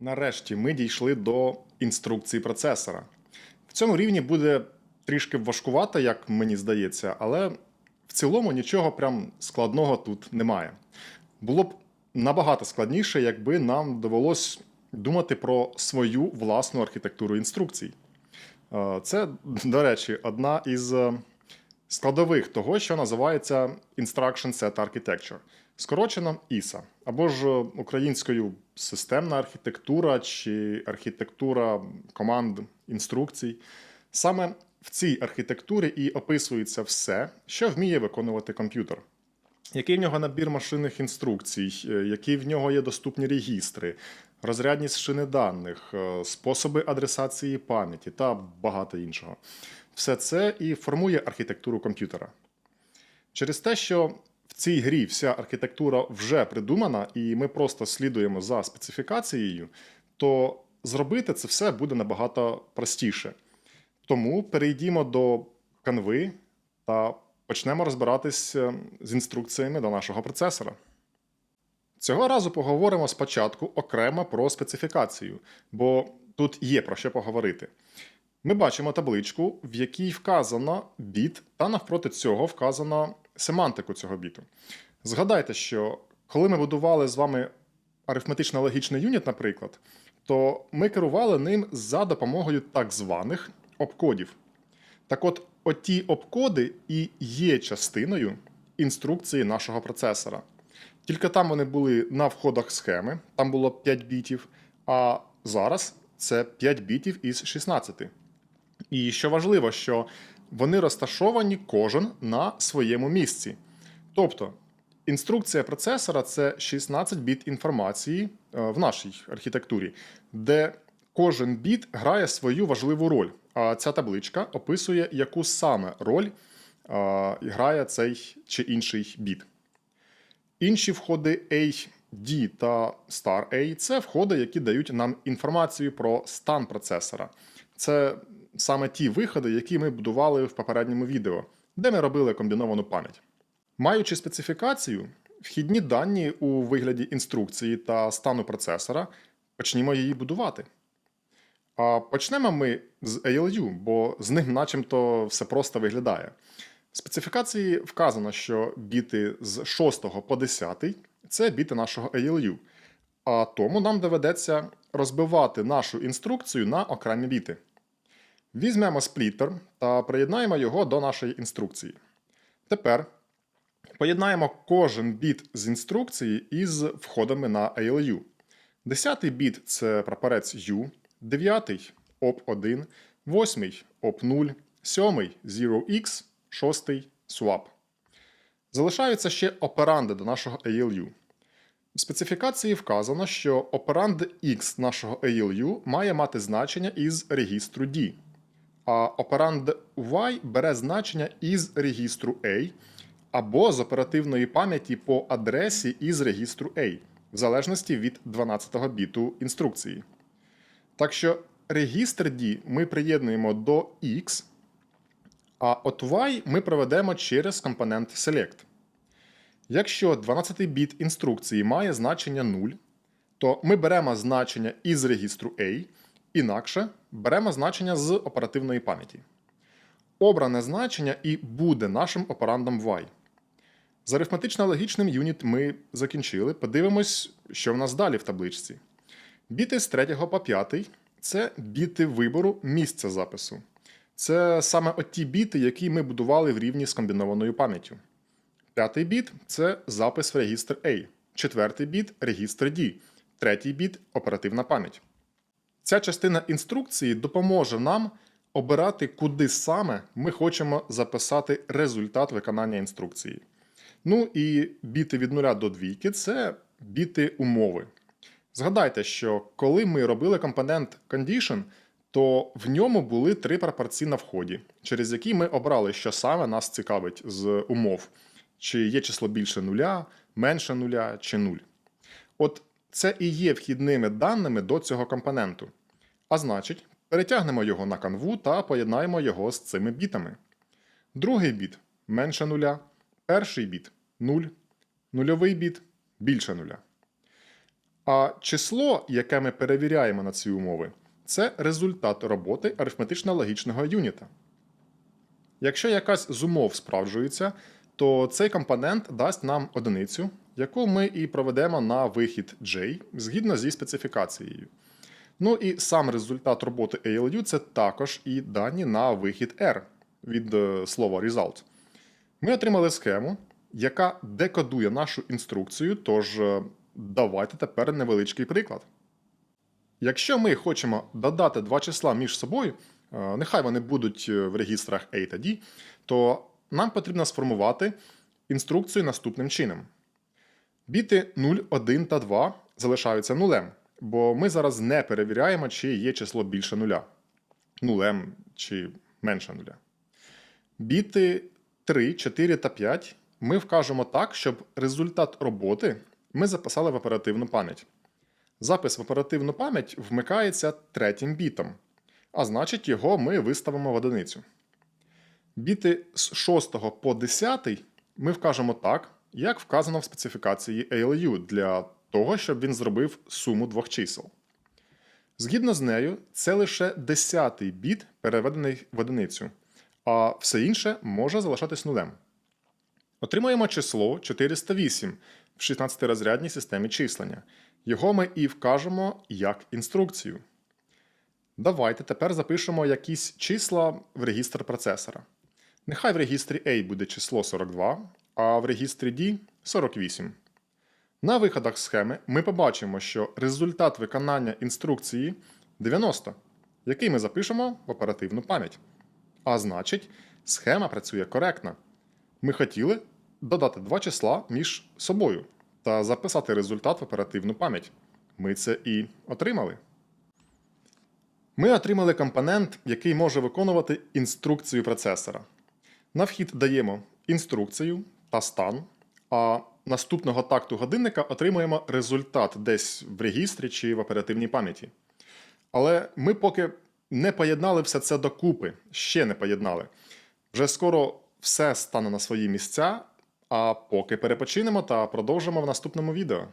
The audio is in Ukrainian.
Нарешті ми дійшли до інструкції процесора. В цьому рівні буде трішки важкувато, як мені здається, але в цілому нічого прям складного тут немає. Було б набагато складніше, якби нам довелось думати про свою власну архітектуру інструкцій. Е, Це, до речі, одна із е, складових того, що називається Instruction Set Architecture, скорочено ISA, або ж е, українською системна архітектура чи архітектура команд інструкцій. Саме в цій архітектурі і описується все, що вміє виконувати комп'ютер. Який в нього набір машинних інструкцій, е, які в нього є доступні регістри, розрядність шини даних, е, способи адресації пам'яті та багато іншого. Все це і формує архітектуру комп'ютера. Через те, що в цій грі вся архітектура вже придумана, і ми просто слідуємо за специфікацією, то зробити це все буде набагато простіше. Тому перейдімо до канви та почнемо розбиратись е, з інструкціями до нашого процесора. Цього разу поговоримо спочатку окремо про специфікацію, бо тут є про що поговорити. Ми бачимо табличку, в якій вказано біт, та навпроти цього вказано семантику цього біту. Згадайте, що коли ми будували з вами арифметично-логічний юніт, наприклад, то ми керували ним за допомогою так званих обкодів. Так от, оті обкоди і є частиною інструкції нашого процесора. Тільки там вони були на входах схеми, там було 5 бітів, а зараз це 5 бітів із 16. І що важливо, що вони розташовані кожен на своєму місці. Тобто, інструкція процесора це 16 біт інформації е, в нашій архітектурі, де кожен біт грає свою важливу роль. А ця табличка описує, яку саме роль е, грає цей чи інший біт. Інші входи A, D та star A це входи, які дають нам інформацію про стан процесора. Це саме ті виходи, які ми будували в попередньому відео, де ми робили комбіновану пам'ять. Маючи специфікацію, вхідні дані у вигляді інструкції та стану процесора, почнімо її будувати. А почнемо ми з ALU, бо з ним начебто все просто виглядає. В специфікації вказано, що біти з 6 по 10 це біти нашого ALU, а тому нам доведеться розбивати нашу інструкцію на окремі біти. Візьмемо спліттер та приєднаємо його до нашої інструкції. Тепер поєднаємо кожен біт з інструкції із входами на ALU. Десятий біт це прапорець U, дев'ятий OP1, восьмий OP0, сьомий 0x, шостий swap. Залишаються ще операнди до нашого ALU. В специфікації вказано, що операнд X нашого ALU має мати значення із регістру D, операнд Y бере значення із регістру A або з оперативної пам'яті по адресі із регістру A, в залежності від 12-го біту інструкції. Так що регістр D ми приєднуємо до X, а от Y ми проведемо через компонент Select. Якщо 12-й біт інструкції має значення 0, то ми беремо значення із регістру A, інакше беремо значення з оперативної пам'яті. Обране значення і буде нашим операндом Y. З арифметично-логічним юніт ми закінчили. Подивимось, що в нас далі в табличці. Біти з 3 по 5 це біти вибору місця запису. Це саме оті біти, які ми будували в рівні з комбінованою пам'яттю. П'ятий біт це запис в регістр A, четвертий біт регістр D, третій біт оперативна пам'ять. Ця частина інструкції допоможе нам обирати, куди саме ми хочемо записати результат виконання інструкції. Ну і біти від 0 до 2 це біти умови. Згадайте, що коли ми робили компонент condition, то в ньому були три прапорці на вході, через які ми обрали, що саме нас цікавить з умов, чи є число більше нуля, менше нуля чи нуль. От це і є вхідними даними до цього компоненту. А значить, перетягнемо його на канву та поєднаємо його з цими бітами. Другий біт менше нуля, перший біт 0, нульовий біт більше нуля. А число, яке ми перевіряємо на ці умови, це результат роботи арифметично-логічного юніта. Якщо якась з умов справджується, то цей компонент дасть нам одиницю, яку ми і проведемо на вихід J згідно зі специфікацією. Ну і сам результат роботи ALU це також і дані на вихід R від е, слова result. Ми отримали схему, яка декодує нашу інструкцію, тож е, давайте тепер невеличкий приклад. Якщо ми хочемо додати два числа між собою, е, нехай вони будуть в регістрах A та D, то нам потрібно сформувати інструкцію наступним чином. Біти 0, 1 та 2 залишаються нулем, бо ми зараз не перевіряємо, чи є число більше нуля. Нулем чи менше нуля. Біти 3, 4 та 5 ми вкажемо так, щоб результат роботи ми записали в оперативну пам'ять. Запис в оперативну пам'ять вмикається третім бітом, а значить, його ми виставимо в одиницю. Біти з 6 по 10 ми вкажемо так, як вказано в специфікації ALU для того, щоб він зробив суму двох чисел. Згідно з нею, це лише 10-й біт переведений в одиницю, а все інше може залишатись нулем. Отримаємо число 408 в 16-розрядній системі числення. Його ми і вкажемо як інструкцію. Давайте тепер запишемо якісь числа в регістр процесора. Нехай в регістрі A буде число 42, а в регістрі D 48. На виходах схеми ми побачимо, що результат виконання інструкції 90, який ми запишемо в оперативну пам'ять. А значить, схема працює коректно. Ми хотіли додати два числа між собою та записати результат в оперативну пам'ять. Ми це і отримали. Ми отримали компонент, який може виконувати інструкцію процесора. На вхід даємо інструкцію та стан, а наступного такту годинника отримуємо результат десь в регістрі чи в оперативній пам'яті. Але ми поки не поєднали все це докупи, ще не поєднали. Вже скоро все стане на свої місця, а поки перепочинемо та продовжимо в наступному відео.